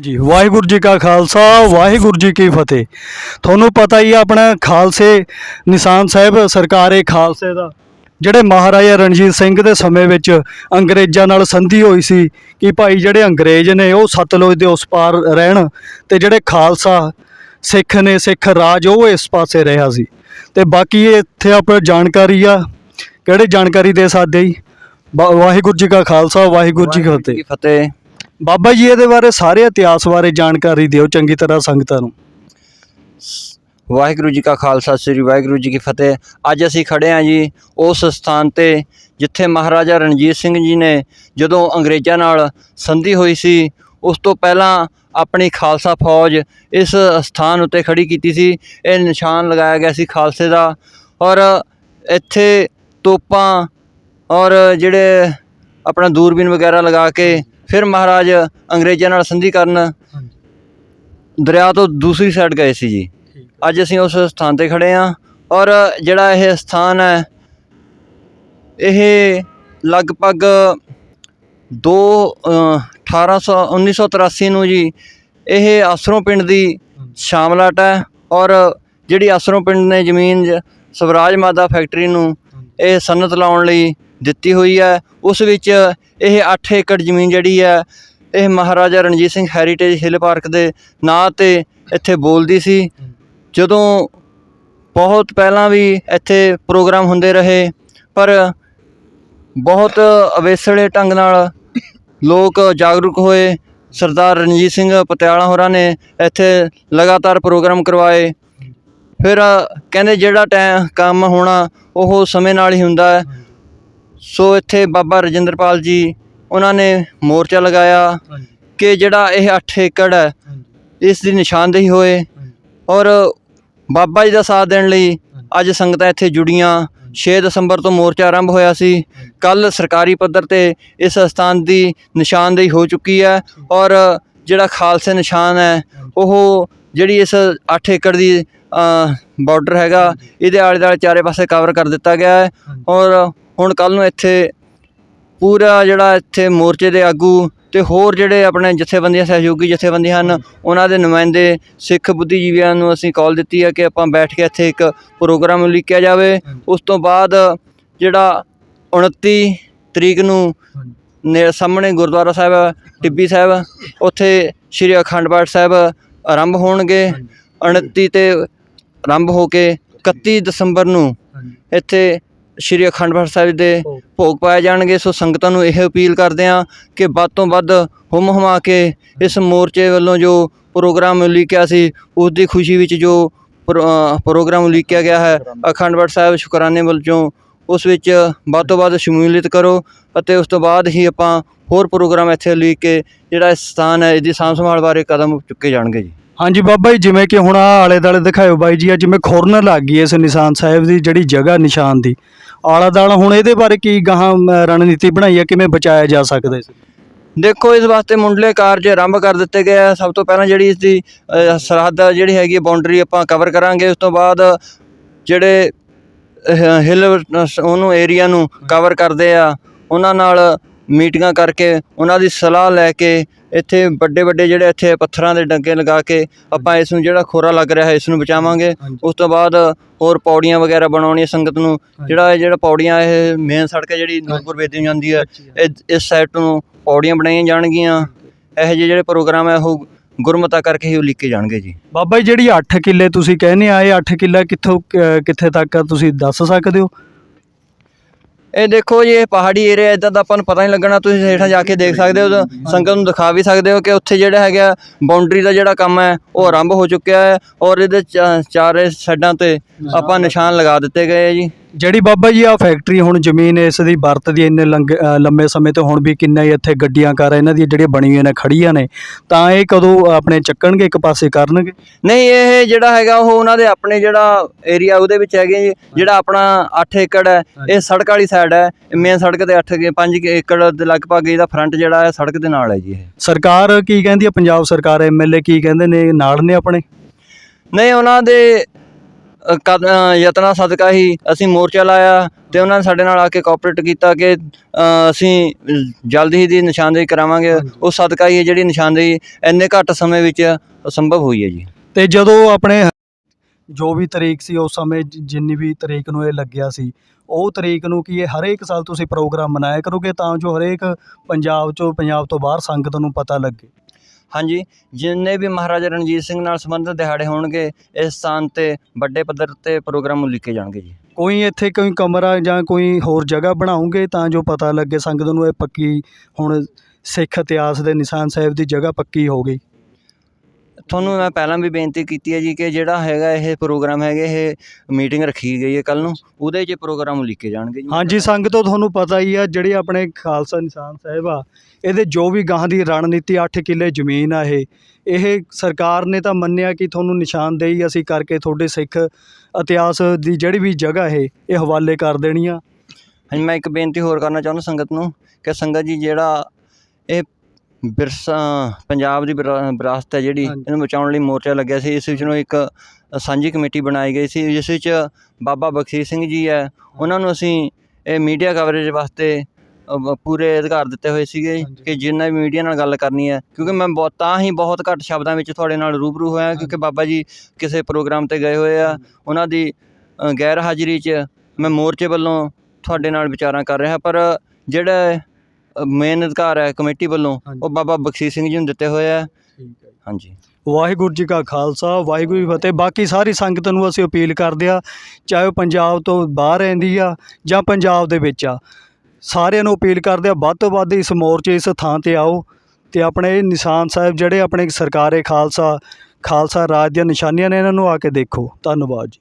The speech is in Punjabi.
ਜੀ ਵਾਹਿਗੁਰੂ ਜੀ ਕਾ ਖਾਲਸਾ ਵਾਹਿਗੁਰੂ ਜੀ ਕੀ ਫਤਿਹ। ਤੁਹਾਨੂੰ ਪਤਾ ਹੀ ਆ ਆਪਣਾ ਖਾਲਸੇ ਨਿਸ਼ਾਨ ਸਾਹਿਬ ਸਰਕਾਰੇ ਖਾਲਸੇ ਦਾ। ਜਿਹੜੇ ਮਹਾਰਾਜਾ ਰਣਜੀਤ ਸਿੰਘ ਦੇ ਸਮੇਂ ਵਿੱਚ ਅੰਗਰੇਜ਼ਾਂ ਨਾਲ ਸੰਧੀ ਹੋਈ ਸੀ ਕਿ ਭਾਈ ਜਿਹੜੇ ਅੰਗਰੇਜ਼ ਨੇ ਉਹ ਸਤਲੁਜ ਦੇ ਉਸ ਪਾਰ ਰਹਿਣ ਤੇ ਜਿਹੜੇ ਖਾਲਸਾ ਸਿੱਖ ਨੇ ਸਿੱਖ ਰਾਜ ਉਹ ਇਸ ਪਾਸੇ ਰਿਹਾ ਸੀ। ਤੇ ਬਾਕੀ ਇੱਥੇ ਆਪਣਾ ਜਾਣਕਾਰੀ ਆ ਕਿਹੜੇ ਜਾਣਕਾਰੀ ਦੇ ਸਕਦੇ ਜੀ? ਵਾਹਿਗੁਰੂ ਜੀ ਕਾ ਖਾਲਸਾ ਵਾਹਿਗੁਰੂ ਜੀ ਕੀ ਫਤਿਹ। ਬਾਬਾ ਜੀ, ਇਹਦੇ ਬਾਰੇ ਸਾਰੇ ਇਤਿਹਾਸ ਬਾਰੇ ਜਾਣਕਾਰੀ ਦਿਓ ਚੰਗੀ ਤਰ੍ਹਾਂ ਸੰਗਤਾਂ ਨੂੰ। ਵਾਹਿਗੁਰੂ ਜੀ ਕਾ ਖਾਲਸਾ, ਸ੍ਰੀ ਵਾਹਿਗੁਰੂ ਜੀ ਕੀ ਫਤਿਹ। ਅੱਜ ਅਸੀਂ ਖੜੇ ਹਾਂ ਜੀ ਉਸ ਸਥਾਨ ਤੇ ਜਿੱਥੇ ਮਹਾਰਾਜਾ ਰਣਜੀਤ ਸਿੰਘ ਜੀ ਨੇ ਜਦੋਂ ਅੰਗਰੇਜ਼ਾਂ ਨਾਲ ਸੰਧੀ ਹੋਈ ਸੀ, ਉਸ ਤੋਂ ਪਹਿਲਾਂ ਆਪਣੀ ਖਾਲਸਾ ਫੌਜ ਇਸ ਸਥਾਨ ਉੱਤੇ ਖੜੀ ਕੀਤੀ ਸੀ। ਇਹ ਨਿਸ਼ਾਨ ਲਗਾਇਆ ਗਿਆ ਸੀ ਖਾਲਸੇ ਦਾ ਔਰ ਇੱਥੇ ਤੋਪਾਂ ਔਰ ਜਿਹੜੇ ਆਪਣਾ ਦੂਰਬੀਨ ਵਗੈਰਾ ਲਗਾ ਕੇ ਫਿਰ ਮਹਾਰਾਜ ਅੰਗਰੇਜ਼ਾਂ ਨਾਲ ਸੰਧੀ ਕਰਨ ਦਰਿਆ ਤੋਂ ਦੂਸਰੀ ਸਾਈਡ ਗਏ ਸੀ ਜੀ। ਅੱਜ ਅਸੀਂ ਉਸ ਸਥਾਨ ਤੇ ਖੜੇ ਹਾਂ ਔਰ ਜਿਹੜਾ ਇਹ ਸਥਾਨ ਹੈ ਇਹ ਲਗਭਗ 2 1800 1983 ਨੂੰ ਜੀ ਇਹ ਆਸਰੋਂ ਪਿੰਡ ਦੀ ਸ਼ਾਮਲਾਟ ਹੈ ਔਰ ਜਿਹੜੀ ਆਸਰੋਂ ਪਿੰਡ ਨੇ ਜ਼ਮੀਨ ਸਵਰਾਜ ਮਾਦਾ ਫੈਕਟਰੀ ਨੂੰ ਇਹ ਸਨਤ ਲਾਉਣ ਲਈ ਦਿੱਤੀ ਹੋਈ ਹੈ। ਉਸ ਵਿੱਚ ਇਹ 8 ਏਕੜ ਜ਼ਮੀਨ ਜਿਹੜੀ ਹੈ, ਇਹ Maharaja Ranjit Singh heritage hill park ਦੇ ਨਾਂ ਤੇ ਇੱਥੇ ਬੋਲਦੀ ਸੀ। ਜਦੋਂ ਬਹੁਤ ਪਹਿਲਾਂ ਵੀ ਇੱਥੇ ਪ੍ਰੋਗਰਾਮ ਹੁੰਦੇ ਰਹੇ, ਪਰ ਬਹੁਤ ਅਵੇਸਲੇ ਢੰਗ ਨਾਲ ਲੋਕ ਜਾਗਰੂਕ ਹੋਏ। ਸਰਦਾਰ ਰਣਜੀਤ ਸਿੰਘ ਪਟਿਆਲਾ ਹੋਰਾਂ ਨੇ ਇੱਥੇ ਲਗਾਤਾਰ ਪ੍ਰੋਗਰਾਮ ਕਰਵਾਏ। ਫਿਰ ਕਹਿੰਦੇ ਜਿਹੜਾ ਟਾਈਮ ਕੰਮ ਹੋਣਾ, ਉਹ ਸਮੇਂ ਨਾਲ ਹੀ ਹੁੰਦਾ ਹੈ। ਸੋ ਇੱਥੇ ਬਾਬਾ ਰਜਿੰਦਰਪਾਲ ਜੀ ਉਹਨਾਂ ਨੇ ਮੋਰਚਾ ਲਗਾਇਆ ਕਿ ਜਿਹੜਾ ਇਹ 8 ਏਕੜ ਹੈ ਇਸ ਦੀ ਨਿਸ਼ਾਨਦੇਹੀ ਹੋਏ ਔਰ ਬਾਬਾ ਜੀ ਦਾ ਸਾਥ ਦੇਣ ਲਈ ਅੱਜ ਸੰਗਤਾਂ ਇੱਥੇ ਜੁੜੀਆਂ। 6 ਦਸੰਬਰ ਤੋਂ ਮੋਰਚਾ ਆਰੰਭ ਹੋਇਆ ਸੀ। ਕੱਲ ਸਰਕਾਰੀ ਪੱਧਰ ਤੇ ਇਸ ਸਥਾਨ ਦੀ ਨਿਸ਼ਾਨਦੇਹੀ ਹੋ ਚੁੱਕੀ ਹੈ ਔਰ ਜਿਹੜਾ ਖਾਲਸੇ ਨਿਸ਼ਾਨ ਹੈ ਉਹ ਜਿਹੜੀ ਇਸ 8 ਏਕੜ ਦੀ ਬਾਰਡਰ ਹੈਗਾ ਇਹਦੇ ਆਲੇ ਦੁਆਲੇ ਚਾਰੇ ਪਾਸੇ ਕਵਰ ਕਰ ਦਿੱਤਾ ਗਿਆ ਹੈ। ਔਰ ਹੁਣ ਕੱਲ ਨੂੰ ਇੱਥੇ ਪੂਰਾ ਜਿਹੜਾ ਇੱਥੇ ਮੋਰਚੇ ਦੇ ਆਗੂ ਤੇ ਹੋਰ ਜਿਹੜੇ ਆਪਣੇ ਜਥੇਬੰਦੀਆਂ ਸਹਿਯੋਗੀ ਜਥੇਬੰਦੀਆਂ ਹਨ ਉਹਨਾਂ ਦੇ ਨੁਮਾਇੰਦੇ ਸਿੱਖ ਬੁੱਧੀਜੀਵੀਆਂ ਨੂੰ ਅਸੀਂ ਕਾਲ ਦਿੱਤੀ ਹੈ ਕਿ ਆਪਾਂ ਬੈਠ ਕੇ ਇੱਥੇ ਇੱਕ ਪ੍ਰੋਗਰਾਮ ਲਿਖਿਆ ਜਾਵੇ। ਉਸ ਤੋਂ ਬਾਅਦ ਜਿਹੜਾ 29 ਤਰੀਕ ਨੂੰ ਨੇ ਸਾਹਮਣੇ ਗੁਰਦੁਆਰਾ ਸਾਹਿਬ ਟਿੱਬੀ ਸਾਹਿਬ ਉੱਥੇ ਸ਼੍ਰੀ ਅਖੰਡ ਪਾਠ ਸਾਹਿਬ ਆਰੰਭ ਹੋਣਗੇ। 29 ਤੇ ਆਰੰਭ ਹੋ ਕੇ 31 ਦਸੰਬਰ ਨੂੰ ਇੱਥੇ ਸ਼੍ਰੀ ਅਖੰਡ ਪਾਠ ਸਾਹਿਬ ਦੇ ਭੋਗ ਪਾਏ ਜਾਣਗੇ ਸੋ ਸੰਗਤਾਂ ਨੂੰ ਇਹ ਅਪੀਲ ਕਰਦੇ ਹਾਂ ਕਿ ਵੱਧ ਤੋਂ ਵੱਧ ਹੁਮ ਹੁਮਾ ਕੇ ਇਸ ਮੋਰਚੇ ਵੱਲੋਂ ਜੋ ਪ੍ਰੋਗਰਾਮ ਲਿਖਿਆ ਸੀ ਉਸ ਦੀ ਖੁਸ਼ੀ ਵਿੱਚ ਜੋ ਪ੍ਰੋਗਰਾਮ ਲਿਖਿਆ ਗਿਆ ਹੈ ਅਖੰਡ ਪਾਠ ਸਾਹਿਬ ਸ਼ੁਕਰਾਨੇ ਵੱਲੋਂ ਉਸ ਵਿੱਚ ਵੱਧ ਤੋਂ ਵੱਧ ਸ਼ਮੂਲੀਅਤ ਕਰੋ ਅਤੇ ਉਸ ਤੋਂ ਬਾਅਦ ਹੀ ਆਪਾਂ ਹੋਰ ਪ੍ਰੋਗਰਾਮ ਇੱਥੇ ਲਿਖ ਕੇ ਜਿਹੜਾ ਸਥਾਨ ਹੈ ਇਹਦੀ ਸਾਂਭ ਸੰਭਾਲ ਬਾਰੇ ਕਦਮ ਚੁੱਕੇ ਜਾਣਗੇ ਜੀ। ਹਾਂਜੀ ਬਾਬਾ ਜੀ ਜਿਵੇਂ ਕਿ ਹੁਣ ਆਹ ਆਲੇ ਦਾਲੇ ਦਿਖਾਇਓ ਬਾਈ ਜੀ ਆ ਜਿਵੇਂ ਖੁਰਨ ਲੱਗ ਗਈ ਇਸ ਨਿਸ਼ਾਨ ਸਾਹਿਬ ਦੀ ਜਿਹੜੀ ਜਗ੍ਹਾ ਨਿਸ਼ਾਨ ਦੀ। ਆਲਾ ਦਾਲਾ ਹੁਣ ਇਹਦੇ ਬਾਰੇ ਕੀ ਗਾਹਾਂ ਅਮ, ਰਣਨੀਤੀ ਬਣਾਈ ਹੈ ਕਿਵੇਂ ਬਚਾਇਆ ਜਾ ਸਕਦਾ ਇਸ? ਦੇਖੋ ਇਸ ਵਾਸਤੇ ਮੁੰਡਲੇ ਕਾਰਜ ਆਰੰਭ ਕਰ ਦਿੱਤੇ ਗਏ ਆ। ਸਭ ਤੋਂ ਪਹਿਲਾਂ ਜਿਹੜੀ ਇਸ ਦੀ ਅ, ਸਰਹੱਦ ਜਿਹੜੀ ਹੈਗੀ ਬਾਉਂਡਰੀ ਆਪਾਂ ਕਵਰ ਕਰਾਂਗੇ। ਉਸ ਤੋਂ ਬਾਅਦ ਜਿਹੜੇ ਹਿੱਲ ਉਹਨੂੰ ਏਰੀਆ ਨੂੰ ਕਵਰ ਕਰਦੇ ਆ। ਉਹਨਾਂ ਨਾਲ ਮੀਟਿੰਗਾਂ ਕਰਕੇ ਉਹਨਾਂ ਦੀ ਸਲਾਹ ਲੈ ਕੇ ਇੱਥੇ ਵੱਡੇ ਵੱਡੇ ਜਿਹੜੇ ਇੱਥੇ ਪੱਥਰਾਂ ਦੇ ਡੰਗੇ ਲਗਾ ਕੇ ਆਪਾਂ ਇਸ ਨੂੰ ਜਿਹੜਾ ਖੋਰਾ ਲੱਗ ਰਿਹਾ ਹੈ ਇਸ ਨੂੰ ਬਚਾਵਾਂਗੇ। ਉਸ ਤੋਂ ਬਾਅਦ ਹੋਰ ਪੌੜੀਆਂ ਵਗੈਰਾ ਬਣਾਉਣੀਆਂ ਸੰਗਤ ਨੂੰ। ਜਿਹੜਾ ਇਹ ਜਿਹੜਾ ਪੌੜੀਆਂ ਇਹ ਮੇਨ ਸੜਕ ਹੈ ਜਿਹੜੀ ਨੂਰਪੁਰ ਵੇਦੀ ਨੂੰ ਜਾਂਦੀ ਹੈ। ਇਸ ਸਾਈਡ ਤੋਂ ਪੌੜੀਆਂ ਬਣਾਈਆਂ ਜਾਣਗੀਆਂ। ਇਹੋ ਜਿਹੇ ਜਿਹੜੇ ਪ੍ਰੋਗਰਾਮ ਹੈ ਉਹ ਗੁਰਮਤਾ ਕਰਕੇ ਹੀ ਲਿਖੇ ਜਾਣਗੇ ਜੀ। ਬਾਬਾ ਜੀ ਜਿਹੜੀ 8 ਕਿੱਲੇ ਤੁਸੀਂ ਕਹਿੰਦੇ ਆ ਇਹ 8 ਕਿੱਲਾ ਕਿੱਥੋਂ ਕਿੱਥੇ ਤੱਕ ਤੁਸੀਂ ਦੱਸ ਸਕਦੇ ਹੋ? ਇਹ ਦੇਖੋ ਜੀ, ਇਹ ਪਹਾੜੀ ਏਰੀਆ ਇਦਾਂ ਦਾ ਆਪਾਂ ਨੂੰ ਪਤਾ ਨਹੀਂ ਲੱਗਣਾ, ਤੁਸੀਂ ਹੇਠਾਂ ਜਾ ਕੇ ਦੇਖ ਸਕਦੇ ਹੋ ਸੰਗਤ ਨੂੰ ਦਿਖਾ ਵੀ ਸਕਦੇ ਹੋ ਕਿ ਉੱਥੇ ਜਿਹੜਾ ਹੈਗਾ ਬਾਉਂਡਰੀ ਦਾ ਜਿਹੜਾ ਕੰਮ ਹੈ, ਉਹ ਆਰੰਭ ਹੋ ਚੁੱਕਿਆ ਹੈ ਔਰ ਇਹਦੇ ਚਾ- ਚਾਰੇ ਸਾਈਡਾਂ ਤੇ ਆਪਾਂ ਨਿਸ਼ਾਨ ਲਗਾ ਦਿੱਤੇ ਗਏ ਹੈ ਜੀ। ਜਿਹੜੀ ਬਾਬਾ ਜੀ ਆ ਫੈਕਟਰੀ ਹੁਣ ਜ਼ਮੀਨ ਇਸ ਦੀ ਵਰਤਦੀ ਇੰਨੇ ਲੰਗ- ਅ, ਲੰਮੇ ਸਮੇਂ ਤੋਂ ਹੁਣ ਵੀ ਕਿੰਨਾ ਹੀ ਇੱਥੇ ਗੱਡੀਆਂ ਕਾਰਾਂ ਇਹਨਾਂ ਦੀਆਂ ਜਿਹੜੀਆਂ ਬਣੀਆਂ ਹੋਈਆਂ ਨੇ ਖੜੀਆਂ ਨੇ ਤਾਂ ਇਹ ਕਦੋਂ ਆਪਣੇ ਚੱਕਣਗੇ ਇੱਕ ਪਾਸੇ ਕਰਨਗੇ? ਨਹੀਂ ਇਹ ਜਿਹੜਾ ਹੈਗਾ ਉਹ ਉਹਨਾਂ ਦੇ ਆਪਣੇ ਜਿਹੜਾ ਏਰੀਆ ਉਹਦੇ ਵਿੱਚ ਹੈਗੇ ਜੀ ਜਿਹੜਾ ਆਪਣਾ 8 ਏਕੜ ਹੈ ਇਹ ਸੜਕ ਵਾਲੀ ਸਾਈਡ ਹੈ ਮੇਨ ਸੜਕ ਤੇ 8 5 ਏਕੜ ਦੇ ਲਗਭਗ ਇਹਦਾ ਫਰੰਟ ਜਿਹੜਾ ਹੈ ਸੜਕ ਦੇ ਨਾਲ ਹੈ ਜੀ ਇਹ। ਸਰਕਾਰ ਕੀ ਕਹਿੰਦੀ ਹੈ? ਪੰਜਾਬ ਸਰਕਾਰ ਐਮਐਲਏ ਕੀ ਕਹਿੰਦੇ ਨੇ ਨਾਲ ਨੇ ਆਪਣੇ? ਨਹੀਂ ਉਹਨਾਂ ਦੇ ਕਦ- ਯਤਨਾਂ ਸਦਕਾ ਹੀ ਅਸੀਂ ਮੋਰਚਾ ਲਾਇਆ ਤੇ ਉਹਨਾਂ ਨੇ ਸਾਡੇ ਨਾਲ ਆ ਕੇ ਕੋਆਪਰੇਟ ਕੀਤਾ ਕਿ ਅਸੀਂ ਜਲਦੀ ਹੀ ਦੀ ਨਿਸ਼ਾਨਦੇਹੀ ਕਰਾਵਾਂਗੇ। ਉਸ ਸਦਕਾ ਹੀ ਇਹ ਜਿਹੜੀ ਨਿਸ਼ਾਨਦੇਹੀ ਇੰਨੇ ਘੱਟ ਸਮੇਂ ਵਿੱਚ ਸੰਭਵ ਹੋਈ ਹੈ ਜੀ। ਤੇ ਜਦੋਂ ਆਪਣੇ ਜੋ ਵੀ ਤਰੀਕ ਸੀ ਉਸ ਸਮੇਂ ਜਿੰਨੀ ਵੀ ਤਰੀਕ ਨੂੰ ਇਹ ਲੱਗਿਆ ਸੀ ਉਹ ਤਰੀਕ ਨੂੰ ਕੀ ਇਹ ਹਰੇਕ ਸਾਲ ਤੁਸੀਂ ਪ੍ਰੋਗਰਾਮ ਮਨਾਇਆ ਕਰੋਗੇ ਤਾਂ ਜੋ ਹਰੇਕ ਪੰਜਾਬ ਚੋਂ ਪੰਜਾਬ ਤੋਂ ਬਾਹਰ ਸੰਗਤ ਨੂੰ ਪਤਾ ਲੱਗੇ? ਹਾਂਜੀ, ਜਿੰਨੇ ਵੀ ਮਹਾਰਾਜਾ ਰਣਜੀਤ ਸਿੰਘ ਨਾਲ ਸੰਬੰਧਿਤ ਦਿਹਾੜੇ ਹੋਣਗੇ, ਇਸ ਸਥਾਨ ਤੇ ਵੱਡੇ ਪੱਧਰ ਤੇ ਪ੍ਰੋਗਰਾਮ ਉਲੀਕੇ ਜਾਣਗੇ ਜੀ। ਕੋਈ ਇੱਥੇ ਕੋਈ ਕਮਰਾ ਜਾਂ ਕੋਈ ਹੋਰ ਜਗ੍ਹਾ ਬਣਾਉਂਗੇ ਤਾਂ ਜੋ ਪਤਾ ਲੱਗੇ ਸੰਗਤ ਨੂੰ ਇਹ ਪੱਕੀ, ਹੁਣ ਸਿੱਖ ਇਤਿਹਾਸ ਦੇ ਨਿਸ਼ਾਨ ਸਾਹਿਬ ਦੀ ਜਗ੍ਹਾ ਪੱਕੀ ਹੋ ਗਈ? ਤੁਹਾਨੂੰ ਮੈਂ ਪਹਿਲਾਂ ਵੀ ਬੇਨਤੀ ਕੀਤੀ ਹੈ ਜੀ ਕਿ ਜਿਹੜਾ ਹੈਗਾ ਇਹ ਪ੍ਰੋਗਰਾਮ ਹੈਗੇ ਇਹ ਮੀਟਿੰਗ ਰੱਖੀ ਗਈ ਹੈ ਕੱਲ ਨੂੰ ਉਹਦੇ 'ਚ ਪ੍ਰੋਗਰਾਮ ਲਿਖੇ ਜਾਣਗੇ ਜੀ। ਹਾਂਜੀ ਸੰਗਤੋਂ ਤੁਹਾਨੂੰ ਪਤਾ ਹੀ ਆ ਜਿਹੜੀ ਆਪਣੇ ਖਾਲਸਾ ਨਿਸ਼ਾਨ ਸਾਹਿਬ ਆ ਇਹਦੇ ਜੋ ਵੀ ਗਾਂ ਦੀ ਰਣਨੀਤੀ 8 ਕਿੱਲੇ ਜ਼ਮੀਨ ਆ ਇਹ ਇਹ ਸਰਕਾਰ ਨੇ ਤਾਂ ਮੰਨਿਆ ਕਿ ਤੁਹਾਨੂੰ ਨਿਸ਼ਾਨਦੇਹੀ ਅਸੀਂ ਕਰਕੇ ਤੁਹਾਡੇ ਸਿੱਖ ਇਤਿਹਾਸ ਦੀ ਜਿਹੜੀ ਵੀ ਜਗ੍ਹਾ ਇਹ ਇਹ ਹਵਾਲੇ ਕਰ ਦੇਣੀ ਆ। ਹਾਂਜੀ ਮੈਂ ਇੱਕ ਬੇਨਤੀ ਹੋਰ ਕਰਨਾ ਚਾਹੁੰਦਾ ਸੰਗਤ ਨੂੰ ਕਿ ਸੰਗਤ ਜੀ ਜਿਹੜਾ ਇਹ ਵਿਰਸਾ ਪੰਜਾਬ ਦੀ ਵਿਰਾ- ਵਿਰਾਸਤ ਹੈ ਜਿਹੜੀ। ਇਹਨੂੰ ਬਚਾਉਣ ਲਈ ਮੋਰਚਾ ਲੱਗਿਆ ਸੀ। ਇਸ ਵਿੱਚ ਨੂੰ ਇੱਕ ਸਾਂਝੀ ਕਮੇਟੀ ਬਣਾਈ ਗਈ ਸੀ ਜਿਸ ਵਿੱਚ ਬਾਬਾ ਬਖਸ਼ੀਸ਼ ਸਿੰਘ ਜੀ ਹੈ। ਉਹਨਾਂ ਨੂੰ ਅਸੀਂ ਇਹ ਮੀਡੀਆ ਕਵਰੇਜ ਵਾਸਤੇ ਪੂਰੇ ਅਧਿਕਾਰ ਦਿੱਤੇ ਹੋਏ ਸੀਗੇ। ਕਿ ਜਿੰਨਾ ਵੀ ਮੀਡੀਆ ਨਾਲ ਗੱਲ ਕਰਨੀ ਹੈ। ਕਿਉਂਕਿ ਮੈਂ ਬਹੁਤ ਤਾਂ ਹੀ ਬਹੁਤ ਘੱਟ ਸ਼ਬਦਾਂ ਵਿੱਚ ਤੁਹਾਡੇ ਨਾਲ ਰੂਬਰੂ ਹੋਇਆ ਕਿਉਂਕਿ ਬਾਬਾ ਜੀ ਕਿਸੇ ਪ੍ਰੋਗਰਾਮ ਤੇ ਗਏ ਹੋਏ ਆ। ਉਹਨਾਂ ਦੀ ਗੈਰ ਹਾਜ਼ਰੀ 'ਚ ਮੈਂ ਮੋਰਚੇ ਵੱਲੋਂ ਤੁਹਾਡੇ ਨਾਲ ਵਿਚਾਰਾਂ ਕਰ ਰਿਹਾ। ਪਰ ਜਿਹੜਾ ਮੇਨ ਅਧਿਕਾਰ ਹੈ ਕਮੇਟੀ ਵੱਲੋਂ। ਉਹ ਬਾਬਾ ਬਖਸ਼ੀਸ਼ ਸਿੰਘ ਜੀ ਨੂੰ ਦਿੱਤੇ ਹੋਏ ਆ। ਹਾਂਜੀ। ਵਾਹਿਗੁਰੂ ਜੀ ਕਾ ਖਾਲਸਾ ਵਾਹਿਗੁਰੂ ਜੀ ਫਤਿਹ। ਬਾਕੀ ਸਾਰੀ ਸੰਗਤ ਨੂੰ ਅਸੀਂ ਅਪੀਲ ਕਰਦੇ ਆ ਚਾਹੇ ਉਹ ਪੰਜਾਬ ਤੋਂ ਬਾਹਰ ਰਹਿੰਦੀ ਆ ਜਾਂ ਪੰਜਾਬ ਦੇ ਵਿੱਚ ਆ ਸਾਰਿਆਂ ਨੂੰ ਅਪੀਲ ਕਰਦੇ ਆ ਵੱਧ ਤੋਂ ਵੱਧ ਇਸ ਮੋਰਚੇ ਇਸ ਥਾਂ ਤੇ ਆਓ ਤੇ ਆਪਣੇ ਇਹ ਨਿਸ਼ਾਨ ਸਾਹਿਬ ਜਿਹੜੇ ਆਪਣੇ ਸਰਕਾਰੇ ਖਾਲਸਾ ਖਾਲਸਾ ਰਾਜ ਦੀਆਂ ਨਿਸ਼ਾਨੀਆਂ ਨੇ ਇਹਨਾਂ ਨੂੰ ਆ ਕੇ ਦੇਖੋ। ਧੰਨਵਾਦ ਜੀ।